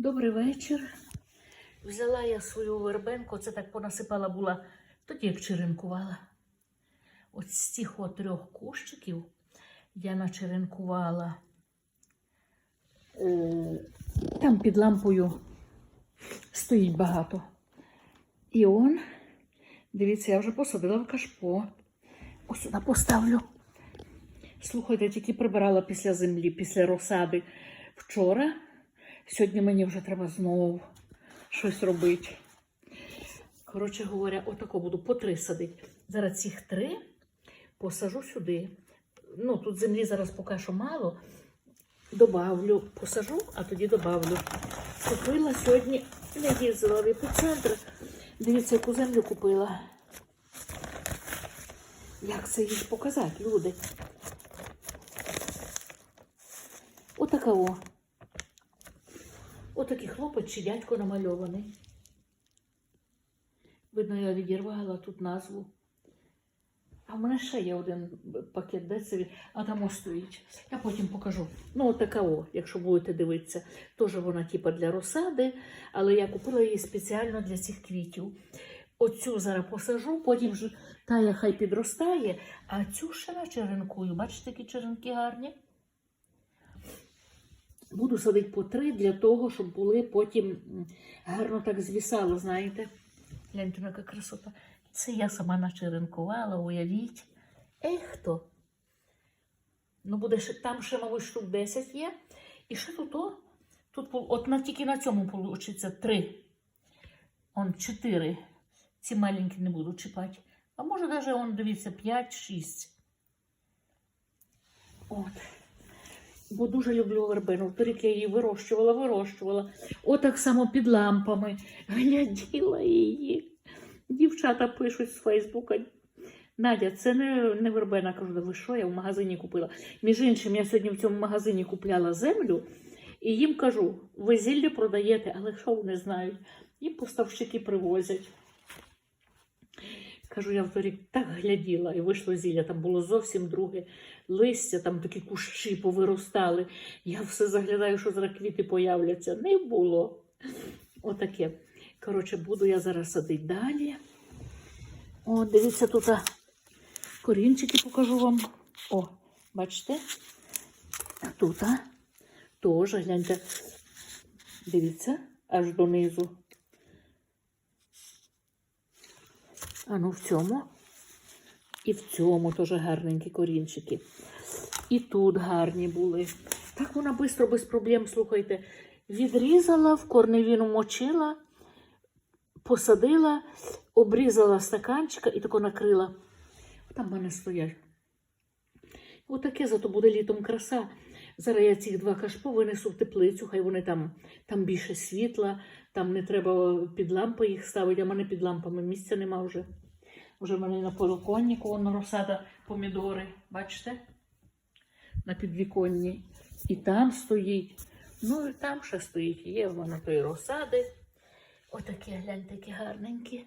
Добрий вечір. Взяла я свою вербенку, це так понасипала була, тоді як черенкувала. От з цих трьох кущиків я начеренкувала. Е, Там під лампою стоїть багато. І он, дивіться, я вже посадила в кашпо. Ось сюди поставлю. Слухайте, тільки прибирала після землі, після розсади вчора. Сьогодні мені вже треба знову щось робити. Коротше говоря, отако буду по три садити. Зараз цих три посажу сюди. Ну, тут землі зараз поки що мало. Добавлю, посажу, а тоді добавлю. Купила сьогодні, не їздила в епіцентр. Дивіться, яку землю купила. Як це їй показати, люди? Отака о. Отакий хлопець чи дядько намальований. Видно, я відірвала тут назву. А в мене ще є один пакет, де це? А там стоїть. Я потім покажу. Ну, отака о, якщо будете дивитися. Теж вона типа для розсади, але я купила її спеціально для цих квітів. Оцю зараз посажу, потім вже тая хай підростає, а цю ще начеренкую. Бачите, які черенки гарні? Буду садити по три для того, щоб були потім гарно так звісало, знаєте. Гляньте, яка красота. Це я сама начеренкувала, уявіть. Ех хто. Ну, буде ще, там ще, мабуть, штук 10 є. І ще тут, о, тут от на, тільки на цьому вийде три. Он чотири. Ці маленькі не буду чіпати. А може, навіть, он, дивіться, 5-6. От. Бо дуже люблю вербену. Торік я її вирощувала, вирощувала. Отак само під лампами. Гляділа її. Дівчата пишуть з Фейсбука. Надя, це не, не вербена. Кажу, «Да ви що, я в магазині купила. Між іншим, я сьогодні в цьому магазині купляла землю, і їм кажу, ви зілля продаєте, але що вони знають? Їм поставщики привозять. Кажу, я вторік так гляділа, і вийшло зілля. Там було зовсім друге листя, там такі кущі повиростали. Я все заглядаю, що зараз квіти появляться. Не було. Отаке. Коротше, буду я зараз садити далі. О, дивіться, тут корінчики покажу вам. О, бачите? Тут теж, гляньте. Дивіться, аж донизу. А ну в цьому. І в цьому теж гарненькі корінчики. І тут гарні були. Так вона швидко, без проблем, слухайте, відрізала, в корневіну мочила, посадила, обрізала стаканчика і тако накрила. Там в мене стоять. Отаке зато буде літом краса. Зараз я ці два кашпо винесу в теплицю, хай вони там, там більше світла, там не треба під лампи їх ставити, а в мене під лампами місця нема вже. Вже в мене на подоконнику воно розсада помідори, бачите? На підвіконні. І там стоїть. Ну і там ще стоїть. Є в мене тої розсади. Отакі, гляньте, які гарненькі.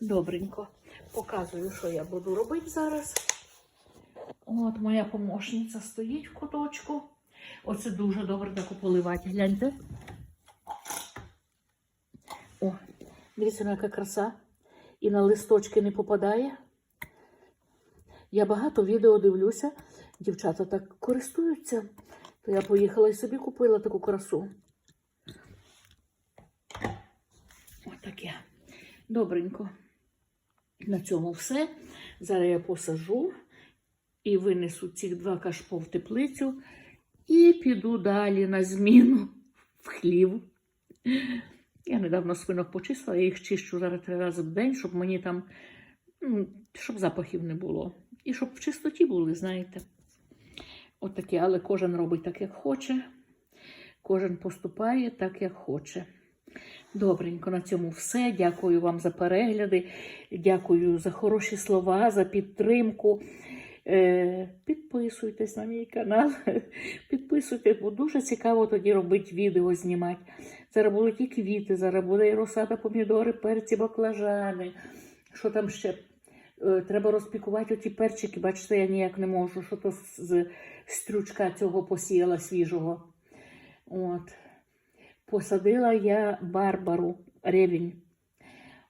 Добренько. Показую, що я буду робити зараз. От моя помощниця стоїть в куточку. Оце дуже добре таку поливати. Гляньте. О, дивіться, ну, яка краса. І на листочки не попадає. Я багато відео дивлюся. Дівчата так користуються. То я поїхала і собі купила таку красу. Отаке. Добренько. На цьому все. Зараз я посажу і винесу ці два кашпо в теплицю і піду далі на зміну в хлів. Я недавно свинок почистила, я їх чищу зараз три рази в день, щоб мені там, ну, щоб запахів не було. І щоб в чистоті були, знаєте. От таке, але кожен робить так, як хоче. Кожен поступає так, як хоче. Добренько, на цьому все. Дякую вам за перегляди. Дякую за хороші слова, за підтримку. Е, Підписуйтесь на мій канал. Підписуйтесь, бо дуже цікаво тоді робити відео знімати. Зараз будуть і квіти, зараз буде і розсада помідори, перці, баклажани. Що там ще? Е, Треба розпікувати оті перчики. Бачите, я ніяк не можу, що то з стрючка цього посіяла свіжого. От. Посадила я Барбару ревінь.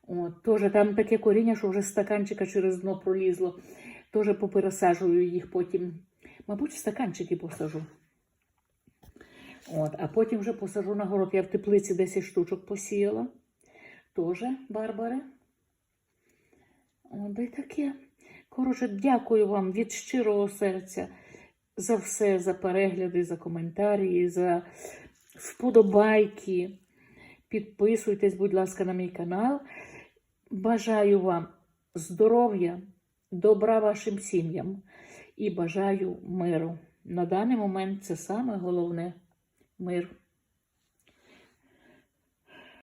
От, теж там таке коріння, що вже стаканчика через дно пролізло. Теж попересаджую їх потім. Мабуть, в стаканчики посажу. От, а потім вже посажу на город. Я в теплиці 10 штучок посіяла. Теж Барбари. От, й таке. Коротше, дякую вам від щирого серця за все, за перегляди, за коментарі, за вподобайки. Підписуйтесь, будь ласка, на мій канал. Бажаю вам здоров'я, добра вашим сім'ям і бажаю миру. На даний момент це саме головне мир.